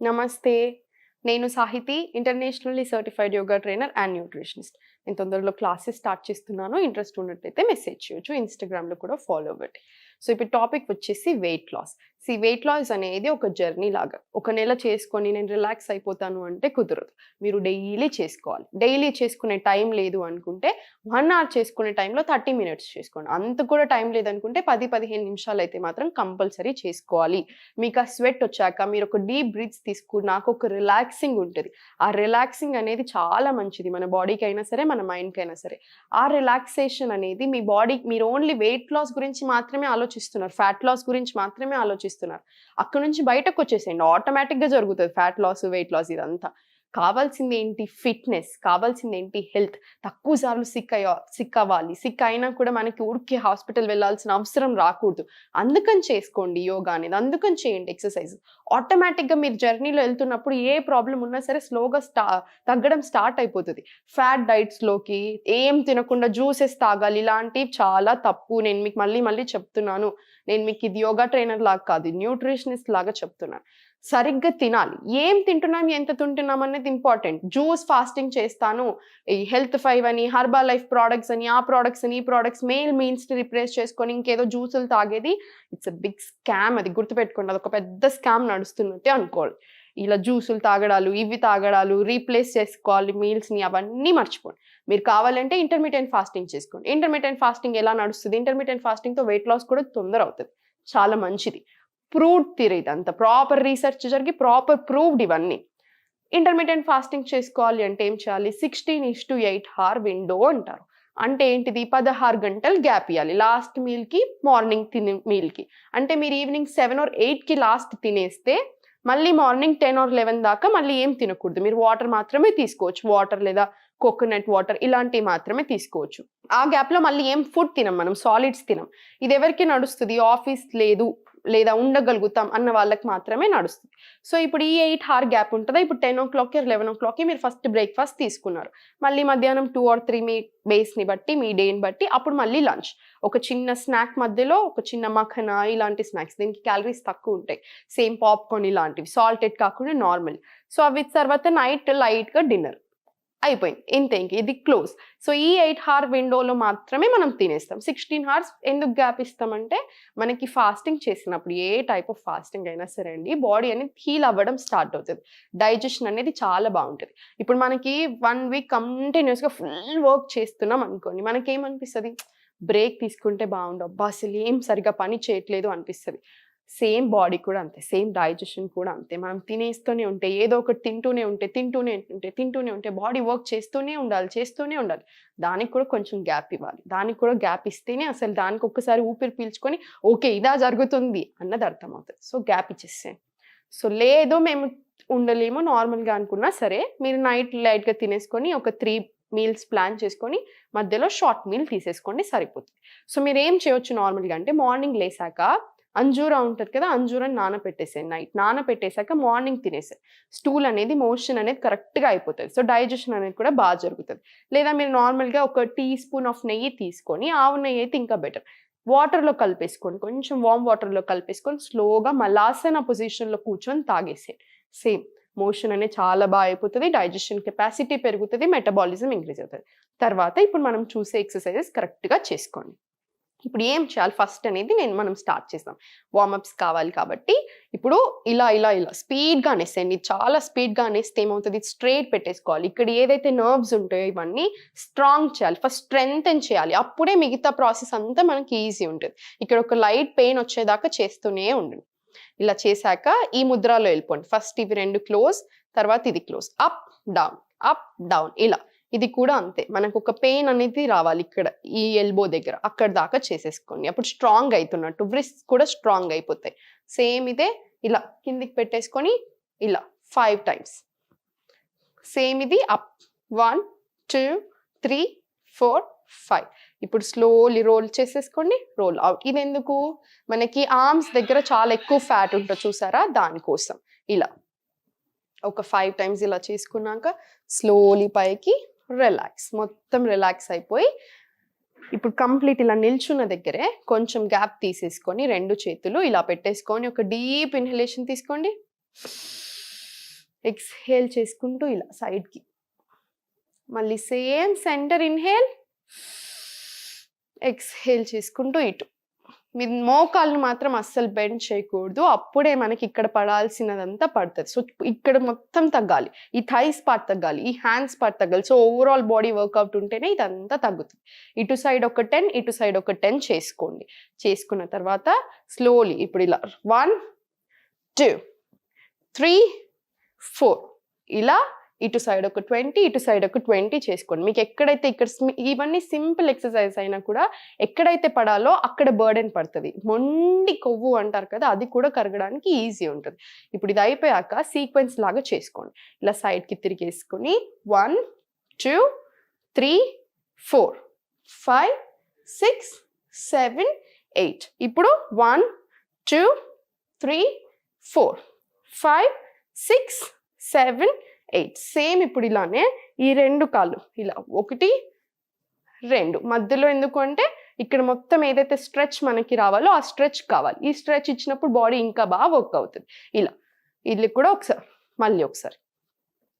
నమస్తే. నేను Sahiti internationally certified yoga trainer and nutritionist. నేను తొందరలో క్లాసెస్ స్టార్ట్ చేస్తున్నాను. ఇంట్రెస్ట్ ఉన్నట్టయితే మెసేజ్ చేయొచ్చు ఇన్స్టాగ్రామ్లో కూడా ఫాలో అవ్వండి. సో ఇప్పుడు టాపిక్ వచ్చేసి వెయిట్ లాస్. సి వెయిట్ లాస్ అనేది ఒక జర్నీ లాగా. ఒక నెల చేసుకొని నేను రిలాక్స్ అయిపోతాను అంటే కుదరదు. మీరు డైలీ చేసుకోవాలి. డైలీ చేసుకునే టైం లేదు అనుకుంటే వన్ అవర్ చేసుకునే టైంలో థర్టీ మినిట్స్ చేసుకోండి. అంత కూడా టైం లేదనుకుంటే పది పదిహేను నిమిషాలు అయితే మాత్రం కంపల్సరీ చేసుకోవాలి. మీకు ఆ స్వెట్ వచ్చాక మీరు ఒక డీప్ బ్రీత్స్ తీసుకున్నాక ఒక రిలాక్సింగ్ ఉంటుంది. ఆ రిలాక్సింగ్ అనేది చాలా మంచిది. మన బాడీకి అయినా సరే మన మైండ్కి అయినా సరే. ఆ రిలాక్సేషన్ అనేది మీ బాడీ మీరు ఓన్లీ వెయిట్ లాస్ గురించి మాత్రమే ఆలోచిస్తున్నారు. ఫ్యాట్ లాస్ గురించి మాత్రమే ఆలోచిస్తున్నారు. అక్కడ నుంచి బయటకు వచ్చేసేయండి. ఆటోమేటిక్గా జరుగుతుంది. ఫ్యాట్ లాస్ వెయిట్ లాస్ ఇదంతా. కావాల్సింది ఏంటి ఫిట్నెస్ కావాల్సింది ఏంటి హెల్త్? తక్కువ సార్లు సిక్ అయ్యా సిక్ అవ్వాలి. సిక్ అయినా కూడా మనకి ఊరికి హాస్పిటల్ వెళ్ళాల్సిన అవసరం రాకూడదు. అందుకని చేసుకోండి యోగా అనేది. అందుకని చేయండి ఎక్సర్సైజ్. ఆటోమేటిక్గా మీరు జర్నీలో వెళ్తున్నప్పుడు ఏ ప్రాబ్లం ఉన్నా సరే స్లోగా స్టా తగ్గడం స్టార్ట్ అయిపోతుంది. ఫ్యాట్ డైట్స్లోకి ఏం తినకుండా జ్యూసెస్ తాగాలి. ఇలాంటివి చాలా తప్పు. నేను మీకు మళ్ళీ మళ్ళీ చెప్తున్నాను. నేను మీకు ఇది యోగా ట్రైనర్ లాగా కాదు న్యూట్రిషనిస్ట్ లాగా చెప్తున్నాను సరిగ్గా తినాలి. ఏం తింటున్నాం ఎంత తింటున్నాం అనేది ఇంపార్టెంట్. జ్యూస్ ఫాస్టింగ్ చేస్తాను. ఈ హెల్త్ ఫైవ్ అని హర్బా లైఫ్ ప్రోడక్ట్స్ అని ఆ ప్రోడక్ట్స్ అని ఈ ప్రోడక్ట్స్ మెయిల్ మీన్స్ రిప్లేస్ చేసుకొని ఇంకేదో జ్యూసులు తాగేది ఇట్స్ అ బిగ్ స్కామ్ అది గుర్తుపెట్టుకోండి. అది ఒక పెద్ద స్కామ్ నడుస్తున్నట్టే అనుకోవాలి. ఇలా జ్యూసులు తాగడాలు ఇవి తాగడాలు రీప్లేస్ చేసుకోవాలి మీల్స్ని అవన్నీ మర్చిపోండి. మీరు కావాలంటే ఇంటర్మీడియట్ ఫాస్టింగ్ చేసుకోండి. ఇంటర్మీడియట్ ఫాస్టింగ్ ఎలా నడుస్తుంది? ఇంటర్మీడియట్ ఫాస్టింగ్తో వెయిట్ లాస్ కూడా తొందర అవుతుంది. చాలా మంచిది. ప్రూవ్డ్ థిరీ ఇదంతా ప్రాపర్ రీసెర్చ్ జరిగి ప్రాపర్ ప్రూవ్డ్ ఇవన్నీ. ఇంటర్మీడియట్ ఫాస్టింగ్ చేసుకోవాలి అంటే ఏం చేయాలి? Sixteen is to eight hour window అంటారు. అంటే ఏంటిది? పదహారు గంటలు గ్యాప్ ఇవ్వాలి లాస్ట్ మీల్కి మార్నింగ్ తినే మీల్కి అంటే మీరు ఈవినింగ్ సెవెన్ ఆర్ ఎయిట్కి లాస్ట్ తినేస్తే మళ్ళీ మార్నింగ్ టెన్ ఆర్ లెవెన్ దాకా మళ్ళీ ఏం తినకూడదు. మీరు వాటర్ మాత్రమే తీసుకోవచ్చు. వాటర్ లేదా కోకోనట్ వాటర్ ఇలాంటివి మాత్రమే తీసుకోవచ్చు. ఆ గ్యాప్లో మళ్ళీ ఏం ఫుడ్ తినం మనం? సాలిడ్స్ తినం. ఇది ఎవరికి నడుస్తుంది? ఆఫీస్ లేదు లేదా ఉండగలుగుతాం అన్న వాళ్ళకి మాత్రమే నడుస్తుంది. సో ఇప్పుడు ఈ ఎయిట్ హార్ గ్యాప్ ఉంటుందా? ఇప్పుడు టెన్ ఓ క్లాక్కి లెవెన్ ఓ క్లాక్కి మీరు ఫస్ట్ బ్రేక్ఫాస్ట్ తీసుకున్నారు. మళ్ళీ మధ్యాహ్నం టూ ఆర్ త్రీ మీ బేస్ని బట్టి మీ డేని బట్టి అప్పుడు మళ్ళీ లంచ్ ఒక చిన్న స్నాక్ మధ్యలో ఒక చిన్న మఖన ఇలాంటి స్నాక్స్ దీనికి క్యాలరీస్ తక్కువ ఉంటాయి. సేమ్ పాప్కార్న్ ఇలాంటివి. సాల్టెడ్ కాకుండా నార్మల్ సో అవి తర్వాత నైట్ లైట్గా డిన్నర్ అయిపోయింది. ఇంతే ఇంక ఇది క్లోజ్. సో ఈ ఎయిట్ హార్ విండోలో మాత్రమే మనం తినేస్తాం. సిక్స్టీన్ హార్స్ ఎందుకు గ్యాప్ ఇస్తామంటే మనకి ఫాస్టింగ్ చేసినప్పుడు ఏ టైప్ ఆఫ్ ఫాస్టింగ్ అయినా సరే అండి బాడీ అనేది హీల్ అవ్వడం స్టార్ట్ అవుతుంది. డైజెషన్ అనేది చాలా బాగుంటుంది. ఇప్పుడు మనకి వన్ వీక్ కంటిన్యూస్గా ఫుల్ వర్క్ చేస్తున్నాం అనుకోండి మనకేమనిపిస్తుంది? బ్రేక్ తీసుకుంటే బాగుండు. అబ్బా అసలు ఏం సరిగా పని చేయట్లేదు అనిపిస్తుంది. సేమ్ బాడీ కూడా అంతే సేమ్ డైజెషన్ కూడా అంతే. మనం తినేస్తూనే ఉంటే ఏదో ఒకటి తింటూనే ఉంటే తింటూనే ఉంటే తింటూనే ఉంటే బాడీ వర్క్ చేస్తూనే ఉండాలి చేస్తూనే ఉండాలి. దానికి కూడా కొంచెం గ్యాప్ ఇవ్వాలి. దానికి కూడా గ్యాప్ ఇస్తేనే అసలు దానికి ఒక్కసారి ఊపిరి పీల్చుకొని ఓకే ఇదా జరుగుతుంది అన్నది అర్థమవుతుంది. సో గ్యాప్ ఇచ్చేసేయండి సో లేదు మేము ఉండలేము నార్మల్గా అనుకున్నా సరే మీరు నైట్ లైట్గా తినేసుకొని ఒక త్రీ మీల్స్ ప్లాన్ చేసుకొని మధ్యలో షార్ట్ మీల్ తీసేసుకోండి సరిపోతుంది. సో మీరు ఏం చేయొచ్చు నార్మల్గా అంటే మార్నింగ్ లేసాక అంజూరా ఉంటుంది కదా అంజూరాని నానపెట్టేసాను నైట్. నానపెట్టేశాక మార్నింగ్ తినేసాయి. స్టూల్ అనేది మోషన్ అనేది కరెక్ట్గా అయిపోతుంది. సో డైజెషన్ అనేది కూడా బాగా జరుగుతుంది. లేదా మీరు నార్మల్గా ఒక టీ స్పూన్ ఆఫ్ నెయ్యి తీసుకొని ఆవు నెయ్యి అయితే ఇంకా బెటర్. వాటర్లో కలిపేసుకోండి. కొంచెం వామ్ వాటర్లో కలిపేసుకొని స్లోగా మలాసన పొజిషన్లో కూర్చొని తాగేసేయండి సేమ్. మోషన్ అనేది చాలా బాగా అయిపోతుంది. డైజెషన్ కెపాసిటీ పెరుగుతుంది. మెటబాలిజం ఇంక్రీజ్ అవుతుంది. తర్వాత ఇప్పుడు మనం చూసే ఎక్సర్సైజెస్ కరెక్ట్గా చేసుకోండి. ఇప్పుడు ఏం చేయాలి? ఫస్ట్ అనేది నేను మనం స్టార్ట్ చేస్తాం. వార్మప్స్ కావాలి కాబట్టి ఇప్పుడు ఇలా ఇలా ఇలా స్పీడ్గా అనేసేయండి. చాలా స్పీడ్గా అనేస్తే ఏమవుతుంది? స్ట్రైట్ పెట్టేసుకోవాలి. ఇక్కడ ఏదైతే నర్వ్స్ ఉంటాయో ఇవన్నీ స్ట్రాంగ్ చేయాలి. ఫస్ట్ స్ట్రెంగ్ చేయాలి. అప్పుడే మిగతా ప్రాసెస్ అంతా మనకి ఈజీ ఉంటుంది. ఇక్కడ ఒక లైట్ పెయిన్ వచ్చేదాకా చేస్తూనే ఉండండి. ఇలా చేశాక ఈ ముద్రలో వెళ్ళిపోండి. ఫస్ట్ ఇవి రెండు క్లోజ్ తర్వాత ఇది close. Up down up down. ఇలా. ఇది కూడా అంతే. మనకు ఒక పెయిన్ అనేది రావాలి ఇక్కడ ఈ ఎల్బో దగ్గర. అక్కడ దాకా చేసేసుకోండి. అప్పుడు స్ట్రాంగ్ అవుతున్నట్టు బ్రిస్క్ కూడా స్ట్రాంగ్ అయిపోతాయి. సేమ్ ఇదే ఇలా కిందికి పెట్టేసుకొని ఇలా ఫైవ్ టైమ్స్. సేమ్ ఇది up. One two three four five. ఇప్పుడు స్లోలీ రోల్ చేసేసుకోండి రోల్ అవుట్. ఇది ఎందుకు మనకి ఆర్మ్స్ దగ్గర చాలా ఎక్కువ ఫ్యాట్ ఉంటుంది చూసారా? దానికోసం. ఇలా. ఒక ఫైవ్ టైమ్స్ ఇలా చేసుకున్నాక స్లోలీ పైకి రిలాక్స్ మొత్తం రిలాక్స్ అయిపోయి ఇప్పుడు కంప్లీట్ ఇలా నిల్చున్న దగ్గరే కొంచెం గ్యాప్ తీసేసుకొని రెండు చేతులు ఇలా పెట్టేసుకొని ఒక డీప్ ఇన్హలేషన్ తీసుకోండి. ఎక్స్హేల్ చేసుకుంటూ ఇలా సైడ్కి మళ్ళీ సేమ్ సెంటర్ ఇన్హేల్ ఎక్స్హేల్ చేసుకుంటూ ఇటు. మీ మోకాళ్ళు మాత్రం అస్సలు బెండ్ చేయకూడదు. అప్పుడే మనకి ఇక్కడ పడాల్సినదంతా పడుతుంది. సో ఇక్కడ మొత్తం తగ్గాలి. ఈ థైస్ పార్ట్ తగ్గాలి. ఈ హ్యాండ్స్ పార్ట్ తగ్గాలి. సో ఓవరాల్ బాడీ వర్కౌట్ ఉంటేనే ఇదంతా తగ్గుతుంది. ఇటు సైడ్ ఒక టెన్ ఇటు సైడ్ ఒక టెన్ చేసుకోండి. చేసుకున్న తర్వాత స్లోలీ ఇప్పుడు ఇలా వన్ టూ త్రీ ఫోర్. ఇలా ఇటు సైడ్ ఒక ట్వంటీ ఇటు సైడ్ ఒక ట్వంటీ చేసుకోండి. మీకు ఎక్కడైతే ఇక్కడ ఇవన్నీ సింపుల్ ఎక్సర్సైజ్ అయినా కూడా ఎక్కడైతే పడాలో అక్కడ బర్డెన్ పడుతుంది. మొండి కొవ్వు అంటారు కదా అది కూడా కరగడానికి ఈజీ ఉంటుంది. ఇప్పుడు ఇది అయిపోయాక సీక్వెన్స్ లాగా చేసుకోండి. ఇలా సైడ్కి తిరిగేసుకొని one two three four five six seven eight ఇప్పుడు one two three four five six seven eight. Same ఇప్పుడు ఇలానే ఈ రెండు కాళ్ళు ఇలా ఒకటి రెండు. మధ్యలో ఎందుకు అంటే ఇక్కడ మొత్తం ఏదైతే స్ట్రెచ్ మనకి రావాలో ఆ స్ట్రెచ్ కావాలి. ఈ స్ట్రెచ్ ఇచ్చినప్పుడు బాడీ ఇంకా బాగా వర్క్ అవుతుంది. ఇలా. ఇది కూడా ఒకసారి మళ్ళీ ఒకసారి.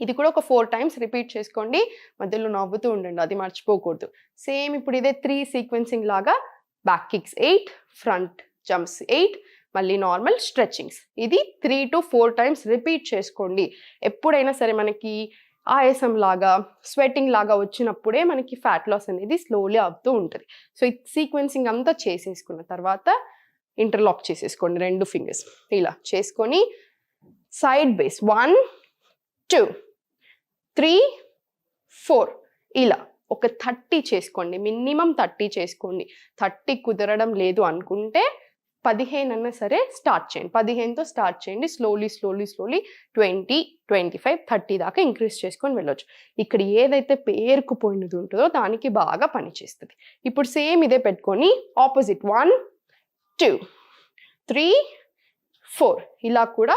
ఇది కూడా ఒక ఫోర్ టైమ్స్ రిపీట్ చేసుకోండి. మధ్యలో నవ్వుతూ ఉండండి అది మర్చిపోకూడదు. సేమ్ ఇప్పుడు ఇదే త్రీ సీక్వెన్సింగ్ లాగా back kicks eight front jumps eight మళ్ళీ నార్మల్ స్ట్రెచ్చింగ్స్ ఇది three to four times repeat చేసుకోండి. ఎప్పుడైనా సరే మనకి ఆయాసం లాగా స్వెట్టింగ్ లాగా వచ్చినప్పుడే మనకి ఫ్యాట్ లాస్ అనేది స్లోలీ అవుతూ ఉంటుంది. సో ఈ సీక్వెన్సింగ్ అంతా చేసేసుకున్న తర్వాత ఇంటర్లాక్ చేసేసుకోండి రెండు ఫింగర్స్ ఇలా చేసుకొని side base one two three four ఇలా ఒక థర్టీ చేసుకోండి. మినిమం థర్టీ చేసుకోండి. థర్టీ కుదరడం లేదు అనుకుంటే పదిహేను అన్నా సరే స్టార్ట్ చేయండి. పదిహేనుతో స్టార్ట్ చేయండి. Slowly slowly slowly twenty twenty five thirty దాకా ఇంక్రీజ్ చేసుకొని వెళ్ళొచ్చు. ఇక్కడ ఏదైతే పేరుకుపోయినది ఉంటుందో దానికి బాగా పనిచేస్తుంది ఇప్పుడు సేమ్ ఇదే పెట్టుకొని opposite one two three four ఇలా కూడా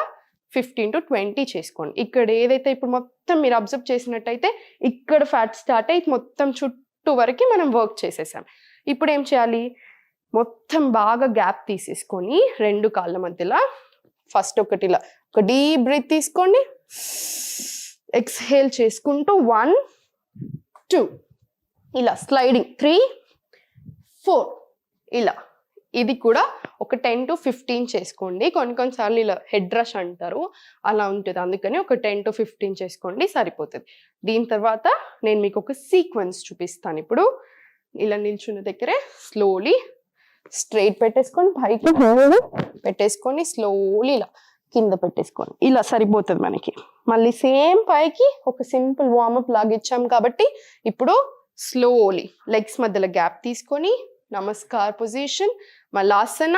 ఫిఫ్టీన్ టు ట్వంటీ చేసుకోండి. ఇక్కడ ఏదైతే ఇప్పుడు మొత్తం మీరు అబ్జర్వ్ చేసినట్టయితే ఇక్కడ ఫ్యాట్ స్టార్ట్ అయ్యి మొత్తం చుట్టూ వరకు మనం వర్క్ చేసేసాం. ఇప్పుడు ఏం చేయాలి? మొత్తం బాగా గ్యాప్ తీసేసుకొని రెండు కాళ్ళ మధ్యలో ఫస్ట్ ఒకటి ఇలా ఒక డీప్ బ్రీత్ తీసుకోండి. ఎక్స్హేల్ చేసుకుంటూ వన్ టూ ఇలా స్లైడింగ్ త్రీ ఫోర్ ఇలా ఇది కూడా ఒక టెన్ టు ఫిఫ్టీన్ చేసుకోండి. కొన్ని కొన్నిసార్లు ఇలా హెడ్ రష్ అంటారు. అలా ఉంటుంది. అందుకని ఒక టెన్ టు ఫిఫ్టీన్ చేసుకోండి. సరిపోతుంది. దీని తర్వాత నేను మీకు ఒక సీక్వెన్స్ చూపిస్తాను. ఇప్పుడు ఇలా నిల్చున్న దగ్గరే స్లోలీ స్ట్రైట్ పెట్టేసుకొని పైకి పెట్టేసుకొని స్లోలీ ఇలా కింద పెట్టేసుకోండి ఇలా సరిపోతుంది మనకి. మళ్ళీ సేమ్ పైకి ఒక సింపుల్ వార్మప్ లాగా ఇచ్చాం కాబట్టి ఇప్పుడు స్లోలీ లెగ్స్ మధ్యలో గ్యాప్ తీసుకొని నమస్కార్ పొజిషన్ మలాసన.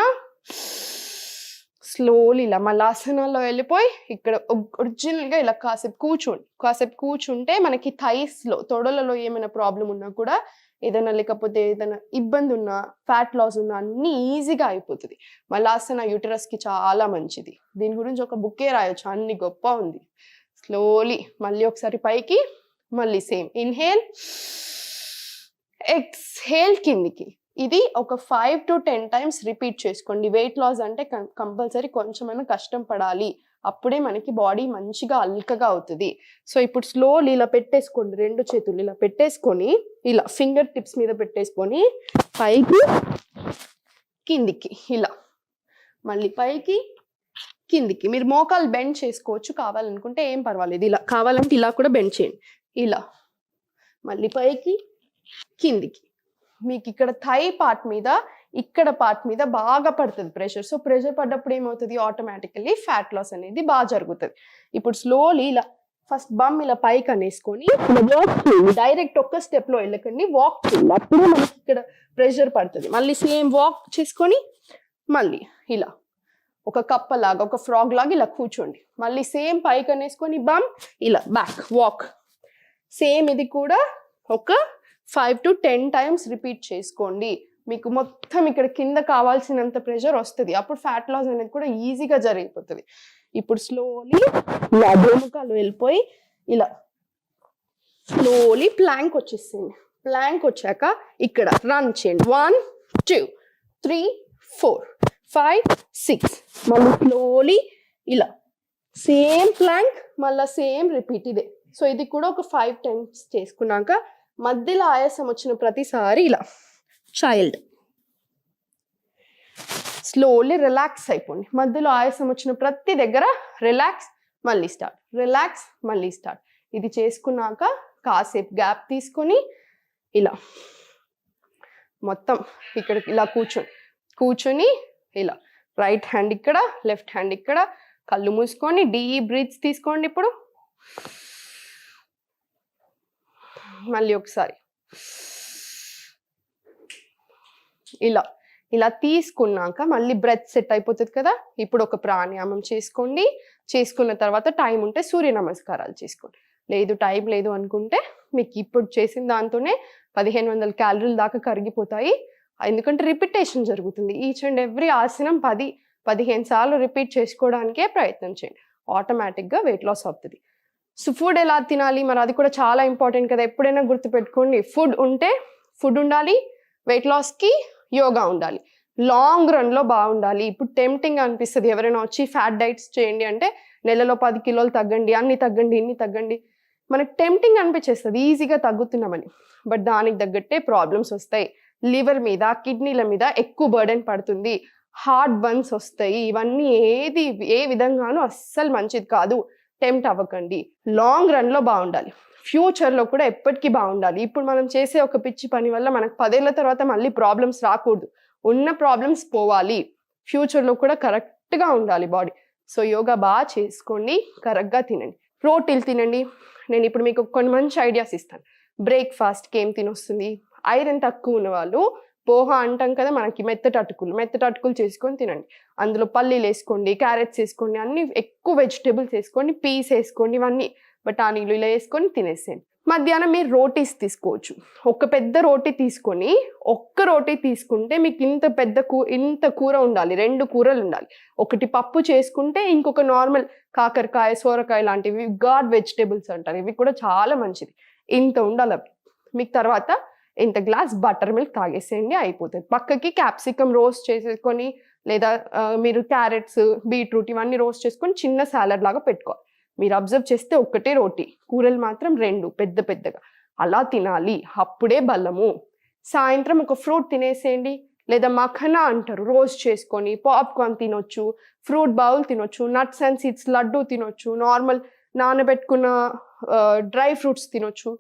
స్లోలీ ఇలా మలాసనలో వెళ్ళిపోయి ఇక్కడ ఒరిజినల్గా ఇలా కాసేపు కూర్చోండి. కాసేపు కూర్చుంటే మనకి థైస్లో తొడలలో ఏమైనా ప్రాబ్లం ఉన్నా కూడా ఏదైనా లేకపోతే ఏదైనా ఇబ్బంది ఉన్నా ఫ్యాట్ లాస్ ఉన్నా అన్ని ఈజీగా అయిపోతుంది. మళ్ళీ మలాసన యూటరస్కి చాలా మంచిది. దీని గురించి ఒక బుక్కే రాయొచ్చు. అన్ని గొప్ప ఉంది. స్లోలీ మళ్ళీ ఒకసారి పైకి మళ్ళీ సేమ్ ఇన్హేల్ ఎక్స్హేల్ కిందికి. ఇది ఒక five to ten times repeat చేసుకోండి. వెయిట్ లాస్ అంటే కంపల్సరీ కొంచెమైనా కష్టం పడాలి. అప్పుడే మనకి బాడీ మంచిగా అల్కగా అవుతుంది. సో ఇప్పుడు స్లోలీ ఇలా పెట్టేసుకోండి రెండు చేతులు ఇలా పెట్టేసుకొని ఇలా ఫింగర్ టిప్స్ మీద పెట్టేసుకొని పైకి కిందికి ఇలా. మళ్ళీ పైకి కిందికి. మీరు మోకాలు బెండ్ చేసుకోవచ్చు కావాలనుకుంటే ఏం పర్వాలేదు. ఇలా కావాలంటే ఇలా కూడా బెండ్ చేయండి. ఇలా. మళ్ళీ పైకి కిందికి. మీకు ఇక్కడ థై పార్ట్ మీద ఇక్కడ పార్ట్ మీద బాగా పడుతుంది ప్రెషర్ సో ప్రెషర్ పడ్డప్పుడు ఏమవుతుంది? ఆటోమేటికల్లీ ఫ్యాట్ లాస్ అనేది బాగా జరుగుతుంది. ఇప్పుడు స్లోలీ ఇలా ఫస్ట్ బమ్ ఇలా పైకి అనేసుకొని వాక్ చేయండి. డైరెక్ట్ ఒక్క స్టెప్లో వెళ్ళకండి. వాక్ చేయండి. అప్పుడు మనకి ఇక్కడ ప్రెషర్ పడుతుంది. మళ్ళీ సేమ్ వాక్ చేసుకొని మళ్ళీ ఇలా ఒక కప్ప లాగా ఒక ఫ్రాగ్ లాగా ఇలా కూర్చోండి. మళ్ళీ సేమ్ పైకి అనేసుకొని బమ్ ఇలా బ్యాక్ వాక్ సేమ్ ఇది కూడా ఒక five to ten times repeat చేసుకోండి. మీకు మొత్తం ఇక్కడ కింద కావాల్సినంత ప్రెషర్ వస్తుంది. అప్పుడు ఫ్యాట్ లాస్ అనేది కూడా ఈజీగా జరిగిపోతుంది. ఇప్పుడు స్లోలీ ఇలా అధోముఖాలు వెళ్ళిపోయి ఇలా స్లోలీ ప్లాంక్ వచ్చేసింది. ప్లాంక్ వచ్చాక ఇక్కడ రన్ చేయండి. One two three four five six మళ్ళీ స్లోలీ ఇలా సేమ్ ప్లాంక్ మళ్ళీ సేమ్ రిపీట్ ఇదే. సో ఇది కూడా ఒక ఫైవ్ టైమ్స్ చేసుకున్నాక మధ్యలో ఆయాసం వచ్చిన ప్రతిసారి ఇలా. చైల్డ్ స్లోలీ రిలాక్స్ అయిపోండి. మధ్యలో ఆయాసం వచ్చిన ప్రతి దగ్గర రిలాక్స్ మళ్ళీ స్టార్ట్ రిలాక్స్ మళ్ళీ స్టార్ట్ ఇది చేసుకున్నాక కాసేపు గ్యాప్ తీసుకొని ఇలా. మొత్తం ఇక్కడ ఇలా కూర్చొని కూర్చొని ఇలా. రైట్ హ్యాండ్ ఇక్కడ లెఫ్ట్ హ్యాండ్ ఇక్కడ. కళ్ళు మూసుకొని డీ బ్రీత్స్ తీసుకోండి ఇప్పుడు. మళ్ళీ ఒకసారి. ఇలా ఇలా తీసుకున్నాక మళ్ళీ బ్రెత్ సెట్ అయిపోతుంది కదా? ఇప్పుడు ఒక ప్రాణాయామం చేసుకోండి. చేసుకున్న తర్వాత టైం ఉంటే సూర్య నమస్కారాలు చేసుకోండి. లేదు టైం లేదు అనుకుంటే మీకు ఇప్పుడు చేసిన దాంతోనే పదిహేను వందల క్యాలరీలు దాకా కరిగిపోతాయి. ఎందుకంటే రిపిటేషన్ జరుగుతుంది. ఈచ్ అండ్ ఎవ్రీ ఆసనం పది పదిహేను సార్లు రిపీట్ చేసుకోవడానికే ప్రయత్నం చేయండి. ఆటోమేటిక్గా వెయిట్ లాస్ అవుతుంది. సో ఫుడ్ ఎలా తినాలి? మరి అది కూడా చాలా ఇంపార్టెంట్ కదా. ఎప్పుడైనా గుర్తుపెట్టుకోండి. ఫుడ్ ఉంటే ఫుడ్ ఉండాలి. వెయిట్ లాస్కి యోగా ఉండాలి. లాంగ్ రన్లో బాగుండాలి. ఇప్పుడు టెంప్టింగ్ అనిపిస్తుంది. ఎవరైనా వచ్చి ఫ్యాట్ డైట్స్ చేయండి అంటే నెలలో పది కిలోలు తగ్గండి అన్ని తగ్గండి ఇన్ని తగ్గండి. మనకు టెంప్టింగ్ అనిపించేస్తుంది. ఈజీగా తగ్గుతున్నామని. బట్ దానికి తగ్గట్టే ప్రాబ్లమ్స్ వస్తాయి. లివర్ మీద కిడ్నీల మీద ఎక్కువ బర్డెన్ పడుతుంది. హార్ట్ బన్స్ వస్తాయి. ఇవన్నీ ఏది ఏ విధంగానూ అస్సలు మంచిది కాదు. టెంప్ట్ అవ్వకండి. లాంగ్ రన్లో బాగుండాలి. ఫ్యూచర్లో కూడా ఎప్పటికీ బాగుండాలి. ఇప్పుడు మనం చేసే ఒక పిచ్చి పని వల్ల మనకు పదేళ్ళ తర్వాత మళ్ళీ ప్రాబ్లమ్స్ రాకూడదు. ఉన్న ప్రాబ్లమ్స్ పోవాలి. ఫ్యూచర్లో కూడా కరెక్ట్గా ఉండాలి బాడీ. సో యోగా బాగా చేసుకోండి. కరెక్ట్గా తినండి. ప్రోటీన్ తినండి. నేను ఇప్పుడు మీకు కొన్ని మంచి ఐడియాస్ ఇస్తాను. బ్రేక్ఫాస్ట్కి ఏం తినొస్తుంది? ఐరన్ తక్కువ ఉన్న వాళ్ళు పోహా అంటాం కదా మనకి మెత్తటి అటుకులు. మెత్తటి అటుకులు చేసుకొని తినండి. అందులో పల్లీలు వేసుకోండి క్యారెట్స్ వేసుకోండి అన్ని ఎక్కువ వెజిటేబుల్స్ వేసుకోండి పీస్ వేసుకోండి ఇవన్నీ బఠానీలు ఇలా వేసుకొని తినేసేయండి. మధ్యాహ్నం మీరు రోటీస్ తీసుకోవచ్చు. ఒక పెద్ద రోటీ తీసుకొని ఒక్క రోటీ తీసుకుంటే మీకు ఇంత పెద్ద కూ ఇంత కూర ఉండాలి రెండు కూరలు ఉండాలి. ఒకటి పప్పు చేసుకుంటే ఇంకొక నార్మల్ కాకరకాయ సోరకాయ లాంటివి గాడ్ వెజిటేబుల్స్ అంటారు. ఇవి కూడా చాలా మంచిది. ఇంత ఉండాలి. అవి మీకు తర్వాత ఇంత గ్లాస్ బటర్ మిల్క్ తాగేసేయండి అయిపోతుంది. పక్కకి క్యాప్సికమ్ రోస్ట్ చేసేసుకొని లేదా మీరు క్యారెట్స్ బీట్రూట్ ఇవన్నీ రోస్ట్ చేసుకొని చిన్న సాలడ్ లాగా పెట్టుకోవాలి. మీరు అబ్జర్వ్ చేస్తే ఒక్కటే రోటీ కూరలు మాత్రం రెండు పెద్ద పెద్దగా. అలా తినాలి అప్పుడే బలము. సాయంత్రం ఒక ఫ్రూట్ తినేసేయండి లేదా మఖనా అంటారు రోస్ట్ చేసుకొని పాప్కార్న్ తినొచ్చు ఫ్రూట్ బౌల్ తినొచ్చు నట్స్ అండ్ సీడ్స్ లడ్డు తినొచ్చు నార్మల్ నానబెట్టుకున్న డ్రై ఫ్రూట్స్ తినొచ్చు.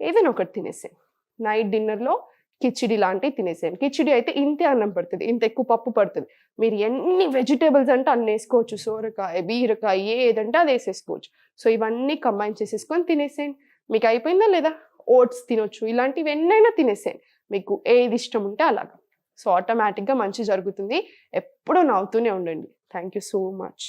ఏదైనా ఒకటి తినేసేయండి. నైట్ డిన్నర్లో కిచిడి లాంటివి తినేసేయండి. కిచిడి అయితే ఇంతే అన్నం పడుతుంది ఇంత ఎక్కువ పప్పు పడుతుంది. మీరు ఎన్ని వెజిటేబుల్స్ అంటే అన్ని వేసుకోవచ్చు. సోరకాయ బీరకాయ ఏదంటే అది వేసేసుకోవచ్చు. సో ఇవన్నీ కంబైన్ చేసేసుకొని తినేసేయండి. మీకు అయిపోయిందా లేదా? ఓట్స్ తినొచ్చు ఇలాంటివి ఎన్నైనా తినేసేయండి. మీకు ఏది ఇష్టం ఉంటే అలాగా. సో ఆటోమేటిక్గా మంచి జరుగుతుంది. ఎప్పుడూ నవ్వుతూనే ఉండండి. Thank you so much.